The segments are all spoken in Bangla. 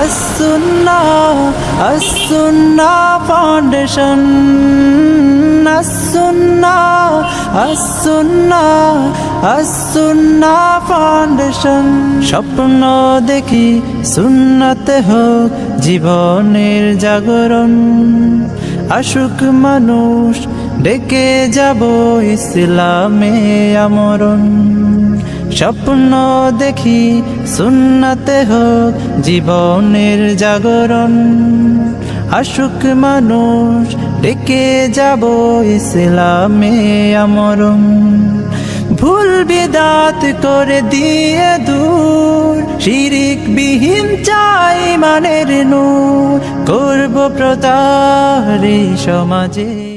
আসুন্না আসুন্না ফাউন্ডেশন আসুন্না আসুন্না আসুন্না ফাউন্ডেশন স্বপ্ন দেখি সুন্নাতে হোক, জীবনের জাগরণ। আশুক মানুষ ডেকে যাব ইসলামে আমরণ। স্বপ্ন দেখি সুন্নাতে হোক, জীবনের জাগরণ। আশুক মানুষ ডেকে যাব ইসলামে আমরণ। ভুল বিদাত করে দিয়ে দূর শিরিক বিহীন চাই মানের নূর। করব প্রতারি সমাজে।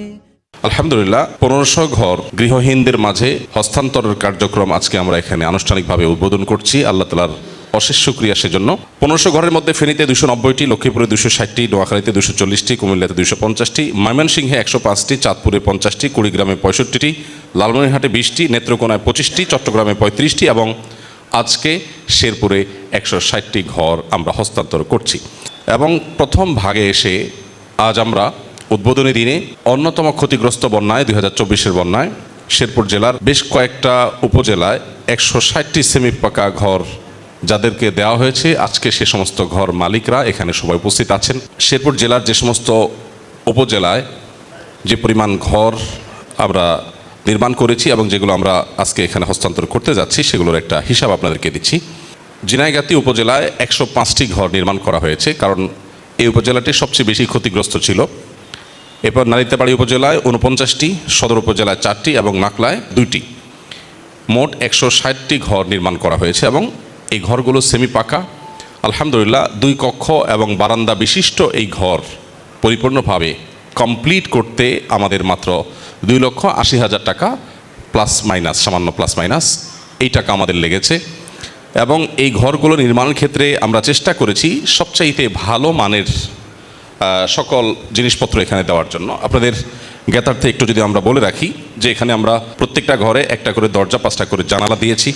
আলহামদুলিল্লাহ, পনেরোশো ঘর গৃহহীনদের মাঝে হস্তান্তরের কার্যক্রম আজকে আমরা এখানে আনুষ্ঠানিকভাবে উদ্বোধন করছি। আল্লাহ তালার অশেষ সুক্রিয়া সেজন্য। পনেরোশো ঘরের মধ্যে ফেনীতে দুশো নব্বইটি, লক্ষ্মীপুরে দুশো ষাটটি, নোয়াখালীতে দুশো চল্লিশটি, কুমিল্লাতে দুশো পঞ্চাশটি, ময়মনসিংহে একশো পাঁচটি, চাঁদপুরে পঞ্চাশটি, কুড়িগ্রামে পঁয়ষট্টিটি, লালমনিরহাটে বিশটি, নেত্রকোনায় পঁচিশটি, চট্টগ্রামে পঁয়ত্রিশটি এবং আজকে শেরপুরে একশো ষাটটি ঘর আমরা হস্তান্তর করছি। এবং প্রথম ভাগে এসে আজ আমরা উদ্বোধনী দিনে অন্যতম ক্ষতিগ্রস্ত বন্যায় দুই হাজার চব্বিশের বন্যায় শেরপুর জেলার বেশ কয়েকটা উপজেলায় একশো ষাটটি সেমি পাকা ঘর যাদেরকে দেওয়া হয়েছে। আজকে সে সমস্ত ঘর মালিকরা এখানে সবাই উপস্থিত আছেন। শেরপুর জেলার যে সমস্ত উপজেলায় যে পরিমাণ ঘর আমরা নির্মাণ করেছি এবং যেগুলো আমরা আজকে এখানে হস্তান্তর করতে যাচ্ছি, সেগুলোর একটা হিসাব আপনাদেরকে দিচ্ছি। জিনাইগাতি উপজেলায় একশো পাঁচটি ঘর নির্মাণ করা হয়েছে, কারণ এই উপজেলাটি সবচেয়ে বেশি ক্ষতিগ্রস্ত ছিল। এরপর নারিতাবাড়ি উপজেলায় উনপঞ্চাশটি সদর উপজেলায় চারটি এবং নাকলায় দুইটি। মোট একশো ষাটটি ঘর নির্মাণ করা হয়েছে এবং এই ঘরগুলো সেমি পাকা আলহামদুলিল্লাহ, দুই কক্ষ এবং বারান্দা বিশিষ্ট এই ঘর পরিপূর্ণভাবে কমপ্লিট করতে আমাদের মাত্র দুই লক্ষ আশি হাজার টাকা প্লাস মাইনাস, সামান্য প্লাস মাইনাস এই টাকা আমাদের লেগেছে। এবং এই ঘরগুলো নির্মাণের ক্ষেত্রে আমরা চেষ্টা করেছি সবচাইতে ভালো মানের সকল জিনিসপত্র এখানে দেওয়ার জন্য। আপনাদের জ্ঞাতার্থে একটু যদি আমরা বলে রাখি যে এখানে আমরা প্রত্যেকটা ঘরে একটা করে দরজা, পাঁচটা করে জানালা দিয়েছি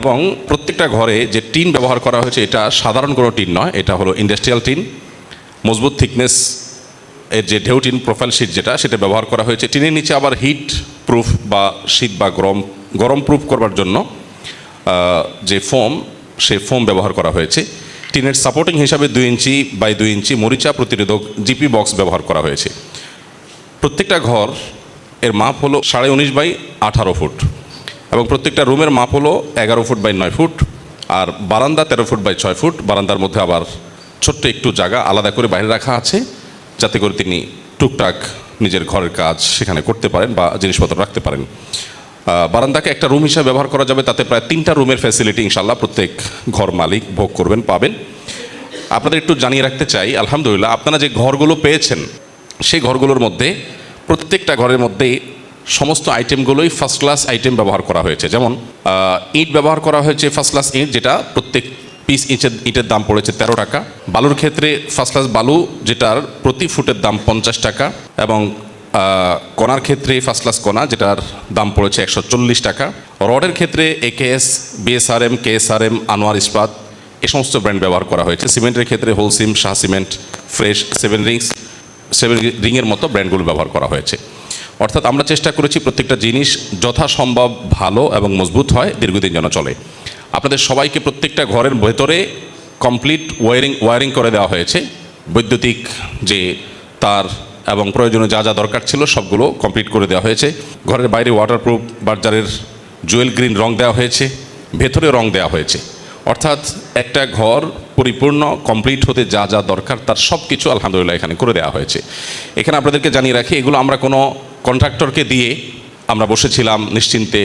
এবং প্রত্যেকটা ঘরে যে টিন ব্যবহার করা হয়েছে, এটা সাধারণ কোনো টিন নয়, এটা হলো ইন্ডাস্ট্রিয়াল টিন। মজবুত থিকনেস এর যে ঢেউ টিন প্রোফাইল শিট যেটা, সেটা ব্যবহার করা হয়েছে। টিনের নিচে আবার হিট প্রুফ বা শীত বা গরম গরম প্রুফ করবার জন্য যে ফোম সে ফোম ব্যবহার করা হয়েছে। টিনের সাপোর্টিং হিসাবে দুই ইঞ্চি বাই দুই ইঞ্চি মরিচা প্রতিরোধক জিপি বক্স ব্যবহার করা হয়েছে। প্রত্যেকটা ঘর এর মাপ হলো সাড়ে উনিশ বাই আঠারো ফুট এবং প্রত্যেকটা রুমের মাপ হলো এগারো ফুট বাই নয় ফুট আর বারান্দা তেরো ফুট বাই ছয় ফুট। বারান্দার মধ্যে আবার ছোট্ট একটু জায়গা আলাদা করে বাইরে রাখা আছে যাতে করে তিনি টুকটাক নিজের ঘরের কাজ সেখানে করতে পারেন বা জিনিসপত্র রাখতে পারেন। বারান্দাকে একটা রুম হিসাবে ব্যবহার করা যাবে, তাতে প্রায় তিনটা রুমের ফ্যাসিলিটি ইনশাল্লাহ প্রত্যেক ঘর মালিক ভোগ করবেন, পাবেন। আপনাদের একটু জানিয়ে রাখতে চাই, আলহামদুলিল্লাহ, আপনারা যে ঘরগুলো পেয়েছেন, সেই ঘরগুলোর মধ্যে, প্রত্যেকটা ঘরের মধ্যে সমস্ত আইটেমগুলোই ফার্স্ট ক্লাস আইটেম ব্যবহার করা হয়েছে। যেমন ইট ব্যবহার করা হয়েছে ফার্স্ট ক্লাস ইট, যেটা প্রত্যেক পিস ইটের ইটের দাম পড়েছে তেরো টাকা। বালুর ক্ষেত্রে ফার্স্ট ক্লাস বালু, যেটার প্রতি ফুটের দাম পঞ্চাশ টাকা এবং কণার ক্ষেত্রে ফার্স্ট ক্লাস কণা, যেটার দাম পড়েছে একশো চল্লিশ টাকা। রডের ক্ষেত্রে একেএস বিএসআরএম কেএসআরএম আনোয়ার ইস্পাত, এ সমস্ত ব্র্যান্ড ব্যবহার করা হয়েছে। সিমেন্টের ক্ষেত্রে Holcim Shah cement fresh seven rings seven রিংয়ের মতো ব্র্যান্ডগুলো ব্যবহার করা হয়েছে। অর্থাৎ আমরা চেষ্টা করেছি প্রত্যেকটা জিনিস যথাসম্ভব ভালো এবং মজবুত হয়, দীর্ঘদিন যেন চলে। আপনাদের সবাইকে প্রত্যেকটা ঘরের ভেতরে কমপ্লিট ওয়ারিং ওয়ারিং করে দেওয়া হয়েছে। বৈদ্যুতিক যে তার এবং প্রয়োজনীয় যা যা দরকার ছিল সবগুলো কমপ্লিট করে দেওয়া হয়েছে। ঘরের বাইরে ওয়াটারপ্রুফ বার্জারের জুয়েল গ্রিন রং দেওয়া হয়েছে, ভেতরে রং দেওয়া হয়েছে। অর্থাৎ একটা ঘর পরিপূর্ণ কমপ্লিট হতে যা যা দরকার তার সব কিছু আলহামদুলিল্লাহ এখানে করে দেওয়া হয়েছে। এখানে আপনাদেরকে জানিয়ে রাখি, এগুলো আমরা কোনো কন্ট্রাক্টরকে দিয়ে আমরা বসেছিলাম নিশ্চিন্তে।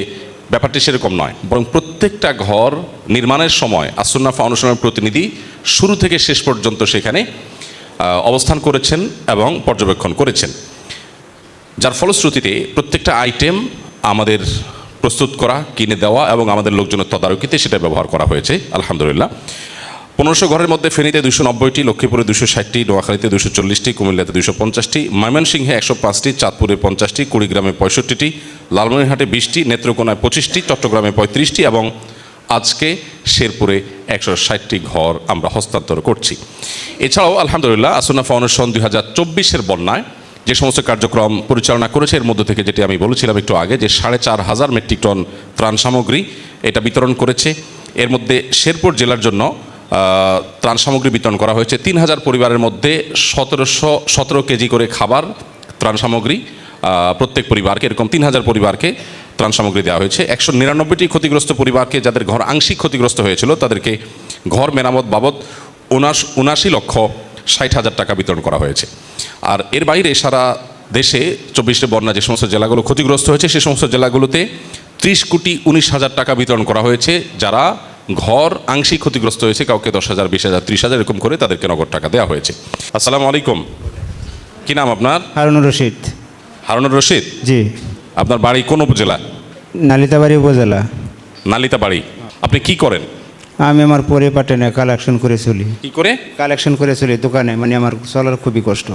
ব্যাপারটি সেরকম নয়, বরং প্রত্যেকটা ঘর নির্মাণের সময় আসন্না ফাউন্ডেশনের প্রতিনিধি শুরু থেকে শেষ পর্যন্ত সেখানে অবস্থান করেছেন এবং পর্যবেক্ষণ করেছেন। যার ফলশ্রুতিতে প্রত্যেকটা আইটেম আমাদের প্রস্তুত করা, কিনে দেওয়া এবং আমাদের লোকজনের তদারকিতে সেটা ব্যবহার করা হয়েছে, আলহামদুলিল্লাহ। পনেরোশো ঘরের মধ্যে ফেনীতে দুশো নব্বইটি, লক্ষ্মীপুরে দুশো ষাটটি, নোয়াখালীতে দুশো চল্লিশটি, কুমিল্লাতে দুশো পঞ্চাশটি, ময়মনসিংহে একশো পাঁচটি, চাঁদপুরে পঞ্চাশটি, কুড়িগ্রামে পঁয়ষট্টিটি, লালমনিরহাটে বিশটি, নেত্রকোনায় পঁচিশটি, চট্টগ্রামে পঁয়ত্রিশটি এবং আজকে শেরপুরে একশো ষাটটি ঘর আমরা হস্তান্তর করছি। এছাড়াও, আলহামদুলিল্লাহ আসুনা ফাউন্ডেশন দুই হাজার চব্বিশের বন্যায় যে সমস্ত কার্যক্রম পরিচালনা করেছে, এর মধ্যে থেকে যেটি আমি বলেছিলাম একটু আগে, যে সাড়ে চার হাজার মেট্রিক টন ত্রাণ সামগ্রী এটা বিতরণ করেছে। এর মধ্যে শেরপুর জেলার জন্য ত্রাণ সামগ্রী বিতরণ করা হয়েছে। তিন হাজার পরিবারের মধ্যে সতেরোশো সতেরো কেজি করে খাবার ত্রাণ সামগ্রী প্রত্যেক পরিবারকে, এরকম তিন হাজার পরিবারকে ত্রাণ সামগ্রী দেওয়া হয়েছে। একশো নিরানব্বইটি ক্ষতিগ্রস্ত পরিবারকে যাদের ঘর আংশিক ক্ষতিগ্রস্ত হয়েছিল তাদেরকে ঘর মেরামত বাবদ উনাশ উনাশি লক্ষ ষাট হাজার টাকা বিতরণ করা হয়েছে। আর এর বাইরে সারা দেশে চব্বিশটি বন্যা যে সমস্ত জেলাগুলো ক্ষতিগ্রস্ত হয়েছে সে সমস্ত জেলাগুলোতে ত্রিশ কোটি উনিশ হাজার টাকা বিতরণ করা হয়েছে। যারা ঘর আংশিক ক্ষতিগ্রস্ত হয়েছে কাউকে দশ হাজার বিশ হাজার ত্রিশ হাজার এরকম করে তাদেরকে নগদ টাকা দেওয়া হয়েছে। আসসালামু আলাইকুম। কি নাম আপনার? হারুনুর রশিদ। হারুনুর রশিদ? জি। আপনার বাড়ি কোন উপজেলা? নালিতাবাড়ি উপজেলা। নালিতাবাড়ি। আপনি কি করেন? আমি আমার পরিপাটনে কালেকশন করে চলি। কি করে? কালেকশন করে চলি দোকানে মানে আমার চলার খুবই কষ্ট।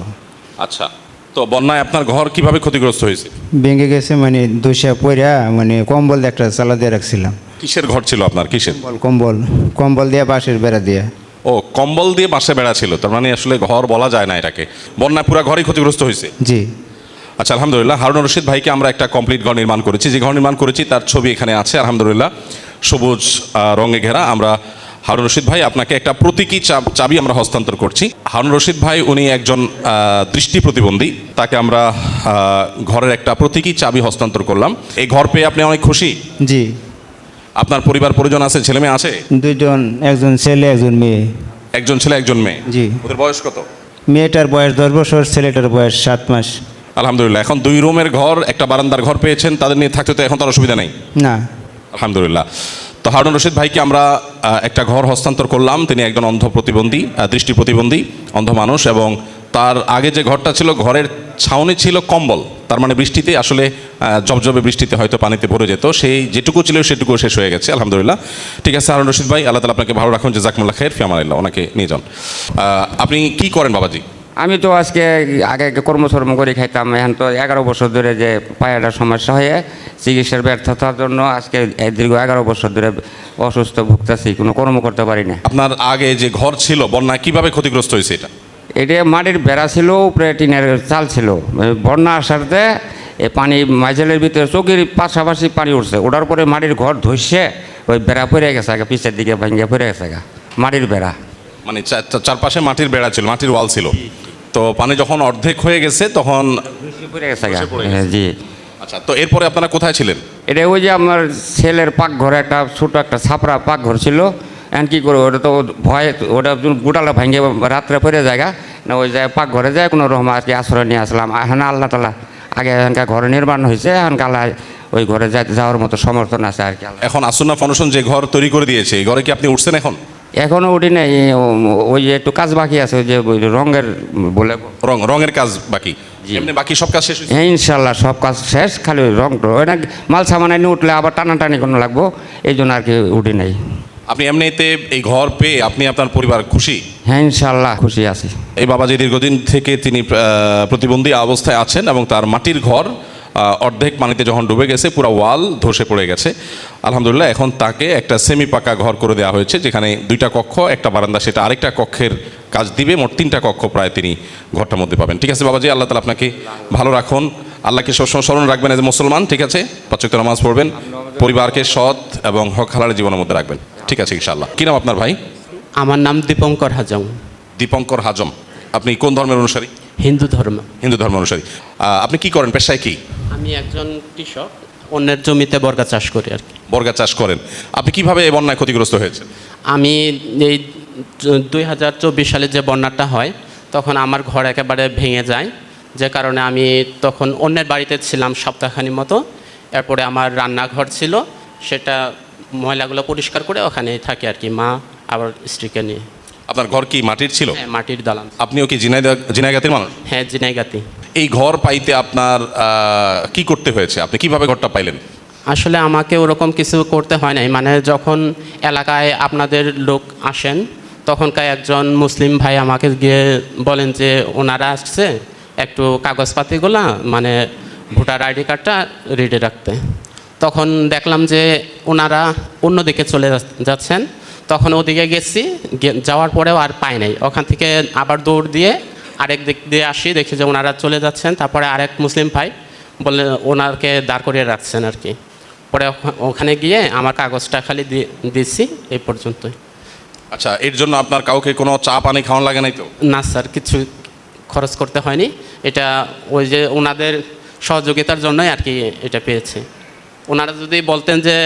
আচ্ছা তো বন্যায় আপনার ঘর কীভাবে ক্ষতিগ্রস্ত হয়েছে? ভেঙে গেছে মানে দুইশা পইরা মানে কম্বল দিয়ে একটা চালা দিয়ে রাখছিলাম। কিসের ঘর ছিল আপনার? কিসের? কম্বল কম্বল। কম্বল দিয়ে বাঁশের বেড়া দিয়ে। ও কম্বল দিয়ে বাসে বেড়া ছিল তার মানে আসলে ঘর বলা যায় না এটাকে। বন্যায় পুরো ঘরই ক্ষতিগ্রস্ত হয়েছে? জি। আচ্ছা আলহামদুলিল্লাহ। হারুন রশিদ ভাইকে আমরা একটা কমপ্লিট ঘর নির্মাণ করেছি। যে ঘর নির্মাণ করেছি তার ছবি এখানে আছে। আলহামদুলিল্লাহ। সবুজ রঙে ঘেরা। আমরা হারুন রশিদ ভাই আপনাকে একটা প্রতীকী চাবি আমরা হস্তান্তর করছি। হারুন রশিদ ভাই উনি একজন দৃষ্টি প্রতিবন্ধী। তাকে আমরা ঘরের একটা প্রতীকী চাবি হস্তান্তর করলাম। এই ঘর পেয়ে আপনি অনেক খুশি? জি। আপনার পরিবার পরিজন আছে? ছেলে মেয়ে আছে? দুইজন একজন ছেলে একজন মেয়ে। একজন ছেলে একজন মেয়ে? জি। ওদের বয়স কত? মেয়েটার বয়স দশ বছর ছেলেটার বয়স সাত মাস। আলহামদুলিল্লাহ। এখন দুই রুমের ঘর একটা বারান্দার ঘর পেয়েছেন তাদের নিয়ে থাকতে তো এখন তার অসুবিধা নেই? না। আলহামদুলিল্লাহ। তো হারুন রশিদ ভাইকে আমরা একটা ঘর হস্তান্তর করলাম। তিনি একজন অন্ধ প্রতিবন্ধী দৃষ্টি প্রতিবন্ধী অন্ধ মানুষ এবং তার আগে যে ঘরটা ছিল ঘরের ছাউনি ছিল কম্বল। তার মানে বৃষ্টিতে আসলে জবজবে বৃষ্টিতে হয়তো পানিতে ভরে যেত। সেই যেটুকু ছিল সেটুকু শেষ হয়ে গেছে আলহামদুলিল্লাহ। ঠিক আছে হারুন রশিদ ভাই আল্লাহ তালা আপনাকে ভালো রাখুন যে জাকমুল্লাহ খের ফিয়ামাল্লাহ ওনাকে নিয়ে যান। আপনি কি করেন বাবাজি? আমি তো আজকে আগে কর্মসর্ম করে খাইতাম এখন তো এগারো বছর ধরে যে পায়ের সমস্যা হয়ে চিকিৎসার ব্যর্থতার জন্য আজকে দীর্ঘ এগারো বছর ধরে অসুস্থ ভুগতেছি কোনো কর্ম করতে পারি না। আপনার আগে যে ঘর ছিল বন্যা কীভাবে ক্ষতিগ্রস্ত হয়েছে এটা? এটা মাটির বেড়া ছিল উপরে টিনের চাল ছিল। বন্যা আসাতে এই পানি মাইজেলের ভিতরে চোখের পাশাপাশি পানি উঠছে ওঠার পরে মাটির ঘর ধসে ওই বেড়া পড়ে গেছে আগে পিছের দিকে ভেঙে পড়ে গেছে মাটির বেড়া। মানে চারপাশে মাটির বেড়া ছিল মাটির ওয়াল ছিল। তো পানি যখন অর্ধেক হয়ে গেছে তখন হ্যাঁ, জি। আচ্ছা তো এরপরে আপনারা কোথায় ছিলেন? এটা ওই যে আমার ছেলের পাকঘরে একটা ছোট একটা ছাপড়া পাকঘর ছিল। এখন কী করব ওটা তো ভয় ওটা গোটালা ভাঙে রাত্রে পরে জায়গা না ওই জায়গায় পাকঘরে যায় কোনো রকম আর কি আশ্রয় নিয়ে আসলাম। এখন আল্লাহ তালা আগে এখানকার ঘরে নির্মাণ হয়েছে এখন আল্লাহ ওই ঘরে যাওয়ার মতো সমর্থন আছে আর কি এখন আসুন্না ফাউন্ডেশন যে ঘর তৈরি করে দিয়েছে এই ঘরে কি আপনি উঠছেন এখন? এখনও উঠি নাই ওই যে একটু কাজ বাকি আছে ওই যে রঙের বলে রং রঙের কাজ বাকি? এমনি বাকি সব কাজ শেষ হ্যাঁ ইনশাল্লাহ সব কাজ শেষ খালি রং ওই না মাল সামান এনে উঠলে আবার টানাটানি কোনো লাগবো এই জন্য আর কি উঠি নাই। আপনি এমনিতে এই ঘর পেয়ে আপনি আপনার পরিবার খুশি? হ্যাঁ ইনশাল্লাহ খুশি আছি। এই বাবাজি দীর্ঘদিন থেকে তিনি প্রতিবন্ধী অবস্থায় আছেন এবং তার মাটির ঘর অর্ধেক পানিতে যখন ডুবে গেছে পুরো ওয়াল ধসে পড়ে গেছে। আলহামদুলিল্লাহ এখন তাকে একটা সেমি পাকা ঘর করে দেওয়া হয়েছে যেখানে দুইটা কক্ষ একটা বারান্দা সেটা আরেকটা কক্ষের কাজ দিবে। মোট তিনটা কক্ষ প্রায় তিনি ঘরটার মধ্যে পাবেন। ঠিক আছে বাবাজি আল্লাহ তালা আপনাকে ভালো রাখুন। আল্লাহকে সবসময় স্মরণ রাখবেন এজ মুসলমান ঠিক আছে? পাচক নামাজ পড়বেন পরিবারকে সৎ এবং হক হালাল জীবনের মধ্যে রাখবেন। ঠিক আছে ইনশাআল্লাহ। কি নাম আপনার ভাই? আমার নাম দীপঙ্কর হাজম দীপঙ্কর হাজম আপনি কোন ধর্মের অনুসারী? হিন্দু ধর্ম। হিন্দু ধর্ম অনুসারী। আপনি কি করেন? পেশায় কি? আমি একজন কৃষক অন্যের জমিতে বর্গা চাষ করি আর কি। বর্গা চাষ করেন। আপনি কীভাবে এই বন্যায় ক্ষতিগ্রস্ত হয়েছে আমি এই দুই হাজার চব্বিশ সালে যে বন্যাটা হয় তখন আমার ঘর একেবারে ভেঙে যায়। যে কারণে আমি তখন অন্যের বাড়িতে ছিলাম সপ্তাহখানি মতো। এরপরে আমার রান্নাঘর ছিল সেটা ময়লাগুলো পরিষ্কার করে ওখানেই থাকে আর কি মা আবার স্ত্রীকে নিয়ে। আপনার ঘর কি মাটির ছিল? হ্যাঁ মাটির দালান। আপনিও কি জিনাইদা জিনাইগাতির মানুষ? হ্যাঁ জিনাইগাতি এই ঘর পাইতে আপনার কি করতে হয়েছে? আপনি কীভাবে ঘরটা পাইলেন? আসলে আমাকে ওরকম কিছু করতে হয় নাই। মানে যখন এলাকায় আপনাদের লোক আসেন, তখনকার একজন মুসলিম ভাই আমাকে গিয়ে বলেন যে, ওনারা আসছে, একটু কাগজপাতিগুলা মানে ভোটার আইডি কার্ডটা রেডি রাখতে। তখন দেখলাম যে, ওনারা অন্যদিকে চলে যাচ্ছেন। তখন ওদিকে গেছি যাওয়ার পরেও আর পাই নাই। ওখান থেকে আবার দৌড় দিয়ে আরেক দিক দিয়ে আসি দেখি যে ওনারা চলে যাচ্ছেন। তারপরে আরেক মুসলিম ভাই বলে ওনাকে দাঁড় করিয়ে রাখছেন আর কি। পরে ওখানে গিয়ে আমার কাগজটা খালি দিচ্ছি এই পর্যন্তই। আচ্ছা এর জন্য আপনার কাউকে কোনো চা পানি খাওয়ানো লাগে নাই তো? না স্যার কিছু খরচ করতে হয়নি। এটা ওই যে ওনাদের সহযোগিতার জন্যই আর কি এটা পেয়েছে। ওনারা যদি বলতেন যে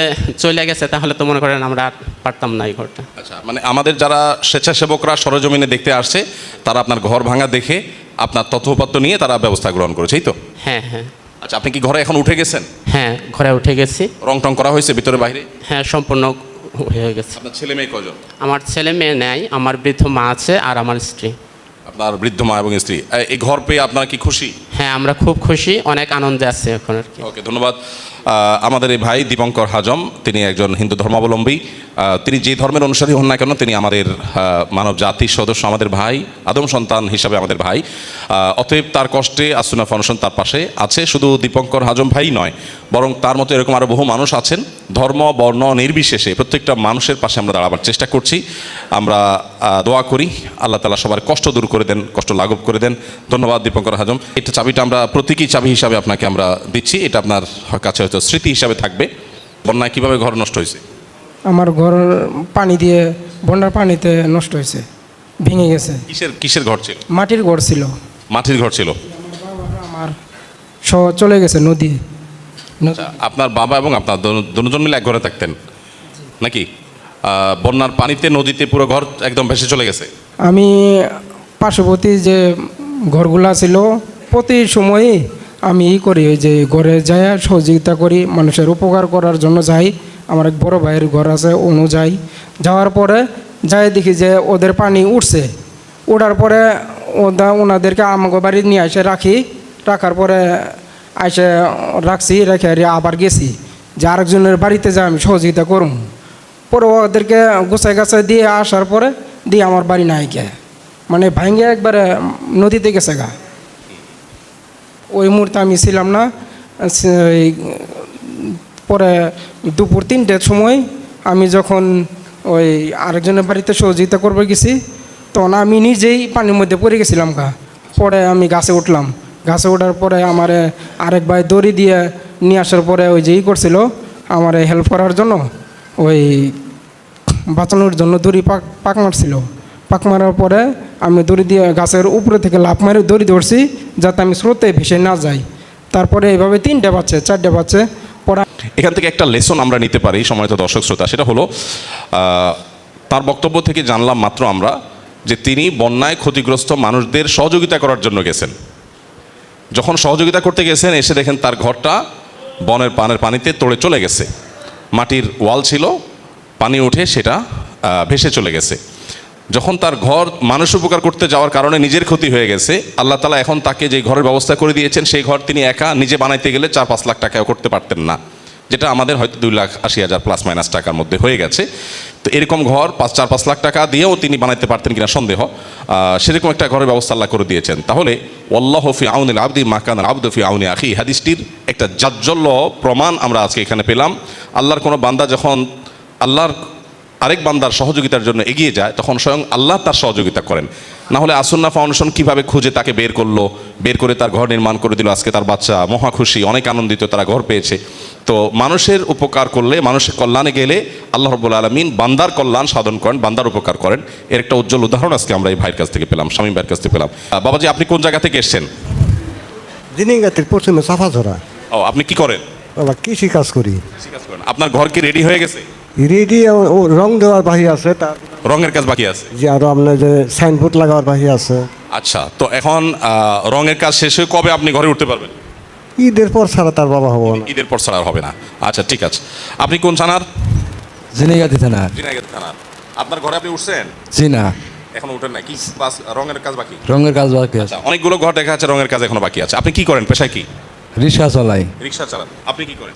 চলে গেছে তাহলে তো মনে করেন আমরা আর পারতাম না এই ঘরটা। আচ্ছা মানে আমাদের যারা স্বেচ্ছাসেবকরা সরজমিনে দেখতে আসছে তারা আপনার ঘর ভাঙা দেখে আপনার তথ্যপত্র নিয়ে তারা ব্যবস্থা গ্রহণ করেছে এই তো? হ্যাঁ হ্যাঁ। আচ্ছা আপনি কি ঘরে এখন উঠে গেছেন? হ্যাঁ ঘরে উঠে গেছি। রং টং করা হয়েছে ভিতরে বাইরে? হ্যাঁ সম্পূর্ণ হয়ে গেছে। আপনার ছেলে মেয়ে কজন আমার ছেলে মেয়ে নেয় আমার বৃদ্ধ মা আছে আর আমার স্ত্রী। আপনার বৃদ্ধ মা এবং স্ত্রী। এই ঘর পেয়ে আপনারা কি খুশি? হ্যাঁ আমরা খুব খুশি অনেক আনন্দে আছি এখন আর কি। ওকে ধন্যবাদ। আমাদের এই ভাই দীপঙ্কর হাজম, তিনি একজন হিন্দু ধর্মাবলম্বী। তিনি যে ধর্মের অনুসারী হন না কেন, তিনি আমাদের মানব জাতির সদস্য, আমাদের ভাই, আদম সন্তান হিসাবে আমাদের ভাই। অতএব তার কষ্টে আসুনা ফাউন্ডেশন তার পাশে আছে, শুধু দীপঙ্কর হাজম ভাই নয়, বরং তার মতো এরকম আরও বহু মানুষ আছেন। ধর্ম, বর্ণ নির্বিশেষে প্রত্যেকটা মানুষের পাশে আমরা দাঁড়াবার চেষ্টা করছি। আমরা দোয়া করি, আল্লাহ তালা সবার কষ্ট দূর করে দেন, কষ্ট লাঘব করে দেন। ধন্যবাদ দীপঙ্কর হাজম। এটা চাবিটা আমরা প্রতীকী চাবি হিসাবে আপনাকে আমরা দিচ্ছি, এটা আপনার কাছে হয়তো স্মৃতি হিসাবে থাকবে। বন্যায় কীভাবে ঘর নষ্ট হয়েছে? আমার ঘর পানি দিয়ে বন্যার পানিতে নষ্ট হয়েছে ভেঙে গেছে। কিসের কিসের ঘর ছিল? মাটির ঘর ছিল। মাটির ঘর ছিল? আমার সহ চলে গেছে নদী। আচ্ছা, আপনার বাবা এবং আপনার দুজন মিলে এক ঘরে থাকতেন? নাকি? বন্যার পানিতে নদীতে পুরো ঘর একদম ভেসে চলে গেছে? আমি পার্শ্ববর্তী যে ঘরগুলা ছিল প্রতি সময়ই আমি এই করি, ওই যে ঘরে যাই সহযোগিতা করি, মানুষের উপকার করার জন্য যাই। আমার এক বড় ভাইয়ের ঘর আছে অনু যাই। যাওয়ার পরে যাই দেখি যে ওদের পানি উঠছে। ওঠার পরে ওদা ওনাদেরকে আমাকে বাড়ি নিয়ে এসে রাখি। রাখার পরে এসে রাখছি, রেখে আবার গেছি। যে আরেকজনের বাড়িতে যাই, আমি সহযোগিতা করুন পরে ওদেরকে গোছাই গাছাই দিয়ে আসার পরে দিয়ে আমার বাড়ি নাই গে মানে ভাঙ্গে একবারে নদীতে গেছে গা। ওই মুহূর্তে আমি ছিলাম না। পরে দুপুর তিনটের সময় আমি যখন ওই আরেকজনের বাড়িতে সহযোগিতা করবে গেছি, তখন আমি নিজেই পানির মধ্যে পড়ে গেছিলাম গা। পরে আমি গাছে উঠলাম। গাছে ওঠার পরে আমার আরেক ভাই দড়ি দিয়ে নিয়ে আসার পরে ওই যে ই করছিল, আমার হেল্প করার জন্য ওই বাঁচানোর জন্য দড়ি পাক পাক মারছিল। পাক মারার পরে আমি দড়ি দিয়ে গাছের উপরে থেকে লাফ মারে দড়ি ধরছি যাতে আমি স্রোতে ভেসে না যাই। তারপরে এইভাবে তিনটে বাচ্চা, চারটে বাচ্চা পড়া এখান থেকে একটা লেসন আমরা নিতে পারি সময়ত দর্শক শ্রোতা, সেটা হলো তার বক্তব্য থেকে জানলাম মাত্র আমরা যে তিনি বন্যায় ক্ষতিগ্রস্ত মানুষদের সহযোগিতা করার জন্য গেছেন। যখন সহযোগিতা করতে গেছেন, এসে দেখেন তার ঘরটা বনের পানের পানিতে তোড়ে চলে গেছে। মাটির ওয়াল ছিল, পানি উঠে সেটা ভেসে চলে গেছে। যখন তার ঘর মানুষ উপকার করতে যাওয়ার কারণে নিজের ক্ষতি হয়ে গেছে, আল্লাহ তালা এখন তাকে যে ঘরের ব্যবস্থা করে দিয়েছেন, সেই ঘর তিনি একা নিজে বানাইতে গেলে চার পাঁচ লাখ টাকাও করতে পারতেন না, যেটা আমাদের হয়তো দুই লাখ আশি হাজার প্লাস মাইনাস টাকার মধ্যে হয়ে গেছে। তো এরকম ঘর পাঁচ, চার পাঁচ লাখ টাকা দিয়েও তিনি বানাইতে পারতেন কিনা সন্দেহ সেরকম একটা ঘরের ব্যবস্থা আল্লাহ করে দিয়েছেন। তাহলে ওল্লাহ ফি আউনিল আবদি মাকান আব্দ ফি আউনি আখি হাদিসটির একটা জাজ্জল্য প্রমাণ আমরা আজকে এখানে পেলাম। আল্লাহর কোনো বান্দা যখন আল্লাহর আরেক বান্দার সহযোগিতার জন্য এগিয়ে যায় তখন স্বয়ং আল্লাহ তার সহযোগিতা করেন। না হলে আসন্না ফাউন্ডেশন কীভাবে খুঁজে তাকে বের করল বের করে তার ঘর নির্মাণ করে দিল আজকে তার বাচ্চা মহা খুশি অনেক আনন্দিত তারা ঘর পেয়েছে। তো মানুষের উপকার করলে মানুষের কল্যাণে গেলে আল্লাহ রব্বুল আলমিন বান্দার কল্যাণ সাধন করেন বান্দার উপকার করেন। এর একটা উজ্জ্বল উদাহরণ আজকে আমরা এই ভাইয়ের কাছ থেকে পেলাম স্বামী ভাইয়ের কাছ থেকে পেলাম। বাবাজি আপনি কোন জায়গা থেকে এসছেন? পশ্চিমে সাফা ও আপনি কি করেন? বাবা কৃষি কাজ করি আপনার ঘর কি রেডি হয়ে গেছে? রেডি ও রং দেওয়ার বাহি আছে তার রঙের কাজ বাকি আছে? যে আরও আপনার যে সাইনবোর্ড লাগাবার বাহি আছে। আচ্ছা তো এখন রঙের কাজ শেষ হয়ে কবে আপনি ঘরে উঠতে পারবেন? ঈদের পর ছাড়া তার বাবা হব না। ঈদের পর ছাড়া হবে না। আচ্ছা ঠিক আছে। আপনি কোন থানার? জিনিগাতি থানা জিনাইগাতি থানার। আপনার ঘরে আপনি উঠছেন? জি না। এখন উঠেন না কি রঙের কাজ বাকি? রঙের কাজ বাকি আছে। আচ্ছা অনেকগুলো ঘর দেখা যাচ্ছে রঙের কাজ এখনও বাকি আছে। আপনি কি করেন? পেশায় কি? রিক্সা চালাই। রিক্সা চালান। আপনি কি করেন?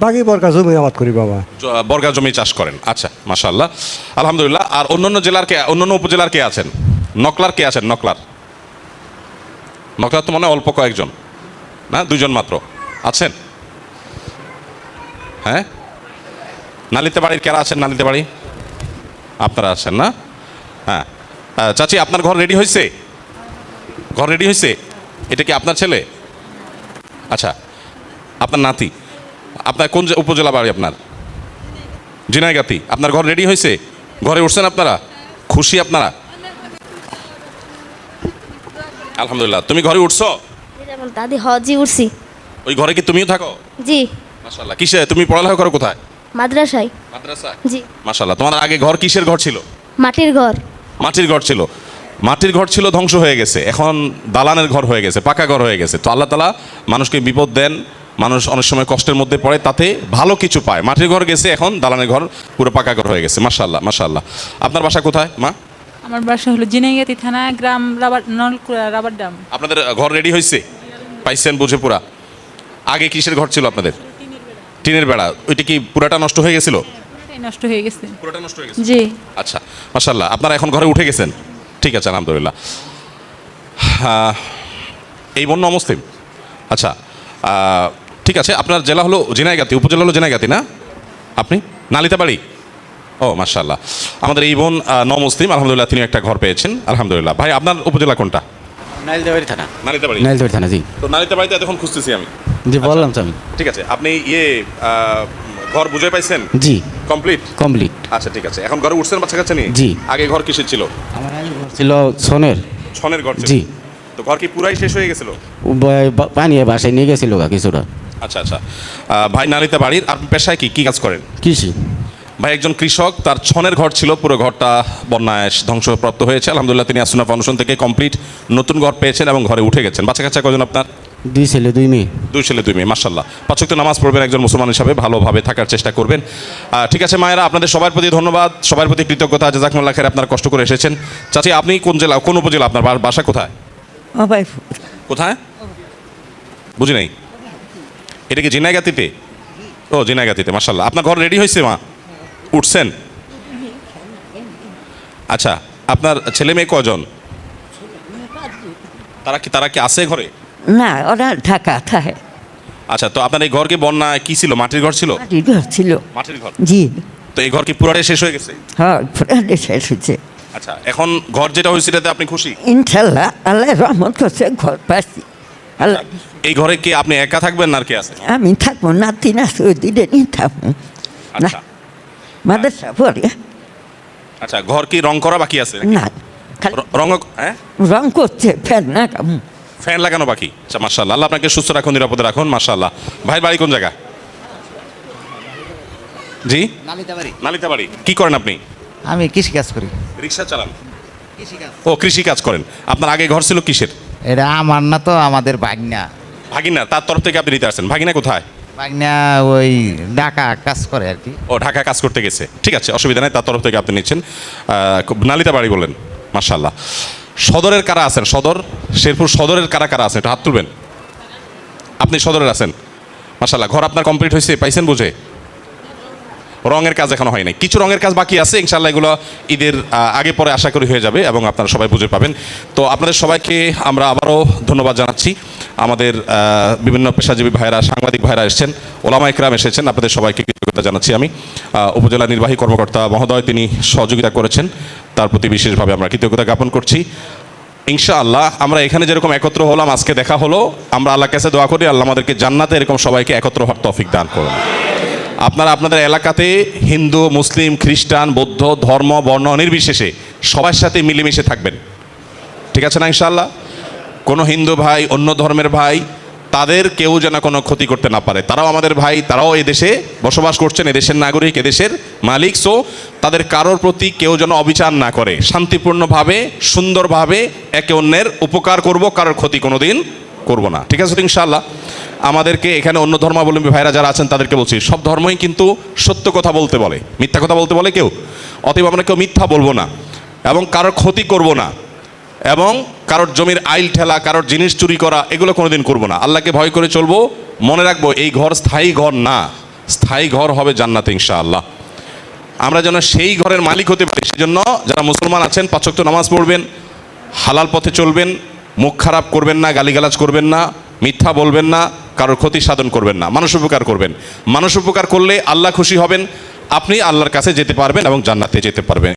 বাকি বরকা জমি আবাদ করি বাবা। জ- বর্গা জমি চাষ করেন। আচ্ছা মাশাল্লাহ আলহামদুলিল্লাহ। আর অন্যান্য জেলার কে অন্যান্য উপজেলার কে আছেন? নকলার কে আছেন? নকলার। নকলার তো মনে হয় অল্প কয়েকজন। না দুজন মাত্র। আছেন? হ্যাঁ? নালিতে বাড়ির কেরা আছেন নালিতে বাড়ি? আপনারা আছেন না? হ্যাঁ। আহ, চাচি আপনার ঘর রেডি হয়েছে ঘর রেডি হয়েছে এটা কি আপনার ছেলে? আচ্ছা আপনার নাতি আপনার কোন উপজেলা বাড়ি আপনার? জিনাইগাতি আপনার ঘর রেডি হয়েছে ঘরে উঠছেন আপনারা? খুশি আপনারা? আলহামদুলিল্লাহ তুমি ঘরে উঠছো? দাদি হজি উঠছি। ওই ঘরে কি তুমিও থাকো? জি। মাশাল্লাহ কিসে? তুমি পড়ালেখা করো কোথায়? মাদ্রাসায়। মাদ্রাসা জি। মাশাল্লাহ তোমার আগে ঘর কিসের ঘর ছিল? মাটির ঘর। মাটির ঘর ছিল। মাটির ঘর ছিল ধ্বংস হয়ে গেছে। এখন দালানের ঘর হয়ে গেছে পাকা ঘর হয়ে গেছে। তো আল্লাহ তালা মানুষকে বিপদ দেন মানুষ অনেক সময় কষ্টের মধ্যে পড়ে তাতে ভালো কিছু পায়। মাটির ঘর গেছে এখন দালানের ঘর পুরো পাকা ঘর হয়ে গেছে। মাশাল্লাহ মাশাল্লাহ আপনার বাসা কোথায় মা? আমার বাসা হলো জিনাইগাতি থানা গ্রাম রাবার নলকুড়া রাবার ডাম। আপনাদের ঘর রেডি হয়েছে? পাইছেন বুঝে পুরা। আগে কিসের ঘর ছিল আপনাদের? টিনের বেড়া। ওইটা কি পুরাটা নষ্ট হয়ে গেছিল? নষ্ট হয়ে গেছে। পুরোটা নষ্ট হয়ে গেছে? জি। আচ্ছা মাশাল্লাহ আপনারা এখন ঘরে উঠে গেছেন? ঠিক আছে আলহামদুলিল্লাহ। এই বন্য অমুসলিম। আচ্ছা ঠিক আছে আপনার জেলা হলো জেনাইগাতি উপজেলা হলো জেনাইগাতি না? আপনি? নালিতাবাড়ি? ও মাশাল্লাহ আমাদের এই বোন ন মুসলিম আলহামদুলিল্লাহ তিনি একটা ঘর পেয়েছেন। আলহামদুলিল্লাহ। ভাই আপনার উপজেলা কোনটা? থানা। নালিতাবাড়ি। থানা জি। তো নালিতাবাড়িতে এতক্ষণ খুঁজতেছি আমি। জি বললাম তো আমি। ঠিক আছে আপনি ইয়ে ঘর বুঝে পাইছেন? জি। কমপ্লিট কমপ্লিট আচ্ছা ঠিক আছে। এখন ঘরে উঠছেন বাচ্চা কাচ্চা নিয়ে? জি। আগে ঘর কিসের ছিল? আমার আগে ঘর ছিল সোনের। ছনের ঘর ছিল? জি। তো ঘর কি পুরাই শেষ হয়ে গেছিল? পানি বাসায় নিয়ে গেছিল কিছুটা। আচ্ছা আচ্ছা। ভাই নালিতা বাড়ির আপনি পেশায় কি? কি কাজ করেন? কৃষি। ভাই একজন কৃষক তার ছনের ঘর ছিল পুরো ঘরটা বন্যায় ধ্বংসপ্রাপ্ত হয়েছে। আলহামদুলিল্লাহ তিনি আসুনা ফাউন্ডেশন থেকে কমপ্লিট নতুন ঘর পেয়েছেন এবং ঘরে উঠে গেছেন। বাচ্চা কাচ্চা কজন আপনার? দুই ছেলে দুই মেয়ে। দুই ছেলে দুই মেয়ে মার্শাল্লাহ পাঁচক তো নামাজ পড়বেন একজন মুসলমান হিসাবে ভালোভাবে থাকার চেষ্টা করবেন। ঠিক আছে মায়েরা আপনাদের সবার প্রতি ধন্যবাদ সবার প্রতি কৃতজ্ঞতা জাজাকুল্লাহ খের আপনার কষ্ট করে এসেছেন। চাচি আপনি কোন জেলা কোন উপজেলা আপনার বাসা কোথায়? কোথায়? বুঝি নাই। এটা কি জিনাগাতিতে ও জিনাগাতিতে মার্শাল্লাহ আপনার ঘর রেডি হয়েছে মা? উঠছেন? আচ্ছা আপনার ছেলে মেয়ে কজন তারা কি তারা কি আছে ঘরে? না ওরা ঢাকা থাকে আচ্ছা তো আপনার এই ঘর কি বন্যা কি ছিল? মাটির ঘর ছিল? মাটির ঘর ছিল। মাটির ঘর? জি। তো এই ঘর কি পুরাটাই শেষ হয়ে গেছে? হ্যাঁ পুরানো শেষ হয়েছে। আচ্ছা এখন ঘর যেটা হয়েছে এটাতে আপনি খুশি? ইনশাল্লাহ আল্লাহ রহমত করছে ঘর পাচ্ছি। আল্লাহ এই ঘরে কি আপনি একা থাকবেন না আর কি আছে? আমি থাকব নাতি না সৌদিরে নিয়ে থাকব। না আচ্ছা। মাদ্রাসা পড়ে। আচ্ছা ঘর কি রং করা বাকি আছে না র- রং হ্যাঁ? রং করছে ফের না কাম। ফ্যান লাগানো বাকি। আচ্ছা মার্শাল্লাহ আল্লাহ আপনাকে সুস্থ রাখুন নিরাপদে রাখুন মার্শাল্লাহ ভাই বাড়ি কোন জায়গা? জি? নালিতাবাড়ি। নালিতা বাড়ি কি করেন আপনি? আমি কৃষি কাজ করি। রিক্সা চালান? ও কৃষি কাজ করেন। আপনার আগে ঘর ছিল কিসের? এটা আমার না তো আমাদের বাগনা ভাগিনা তার তরফ থেকে আপনি নিতে আসছেন। ভাগিনা কোথায়? বাগনা ওই ঢাকা কাজ করে আর কি। ও ঢাকা কাজ করতে গেছে। ঠিক আছে অসুবিধা নেই তার তরফ থেকে আপনি নিচ্ছেন। নালিতা বাড়ি বললেন মার্শাল্লাহ সদরের কারা আছেন? সদর? শেরপুর সদরের কারা কারা আছেন? একটু হাত তুলবেন। আপনি সদরের আছেন। মাসাল্লাহ ঘর আপনার কমপ্লিট হয়েছে, পাইছেন বুঝে? রঙের কাজ এখনও হয় নাই। কিছু রঙের কাজ বাকি আছে ইনশাল্লাহ এগুলো ঈদের আগে পরে আশা করি হয়ে যাবে এবং আপনারা সবাই বুঝে পাবেন। তো আপনাদের সবাইকে আমরা আবারও ধন্যবাদ জানাচ্ছি। আমাদের বিভিন্ন পেশাজীবী ভাইরা সাংবাদিক ভাইরা এসেছেন, ওলামা ইকরাম এসেছেন, আপনাদের সবাইকে কৃতজ্ঞতা জানাচ্ছি আমি। উপজেলা নির্বাহী কর্মকর্তা মহোদয়, তিনি সহযোগিতা করেছেন, তার প্রতি বিশেষভাবে আমরা কৃতজ্ঞতা জ্ঞাপন করছি। ইনশাআল্লাহ আমরা এখানে যেরকম একত্র হলাম, আজকে দেখা হলো, আমরা আল্লাহ কাছে দোয়া করি, আল্লাহ আমাদেরকে জান্নাতে এরকম সবাইকে একত্র হওয়ার তৌফিক দান করুন। আপনারা আপনাদের এলাকাতে হিন্দু, মুসলিম, খ্রিস্টান, বৌদ্ধ, ধর্ম, বর্ণ নির্বিশেষে সবার সাথে মিলেমিশে থাকবেন। ঠিক আছে না ইনশাল্লাহ কোনো হিন্দু ভাই, অন্য ধর্মের ভাই, তাদের কেউ যেন কোনো ক্ষতি করতে না পারে। তারাও আমাদের ভাই, তারাও এদেশে বসবাস করছেন এদেশের নাগরিক এদেশের মালিক। সো তাদের কারোর প্রতি কেউ যেন অবিচার না করে। শান্তিপূর্ণভাবে, সুন্দরভাবে একে অন্যের উপকার করব, কারোর ক্ষতি কোনো দিন করব না। ঠিক আছে তো ইনশাআল্লাহ? আমাদেরকে এখানে অন্য ধর্মাবলম্বী ভাইরা যারা আছেন তাদেরকে বলছি, সব ধর্মই কিন্তু সত্য কথা বলতে বলে। মিথ্যা কথা বলতে বলে কেউ? অতএব আমরা কেউ মিথ্যা বলব না এবং কারোর ক্ষতি করব না এবং কারোর জমির আইল ঠেলা, কারোর জিনিস চুরি করা, এগুলো কোনোদিন করব না। আল্লাহকে ভয় করে চলবো, মনে রাখব এই ঘর স্থায়ী ঘর না। স্থায়ী ঘর হবে জান্নাতে ইনশাআল্লাহ। আমরা যেন সেই ঘরের মালিক হতে পারি, সেজন্য যারা মুসলমান আছেন পাঁচক্ত নামাজ পড়বেন, হালাল পথে চলবেন, মুখ খারাপ করবেন না, গালিগালাজ করবেন না, মিথ্যা বলবেন না কারোর ক্ষতি সাধন করবেন না। মানুষ উপকার করবেন। মানুষ উপকার করলে আল্লাহ খুশি হবেন। আপনি আল্লাহর কাছে যেতে পারবেন এবং জান্নাতে যেতে পারবেন।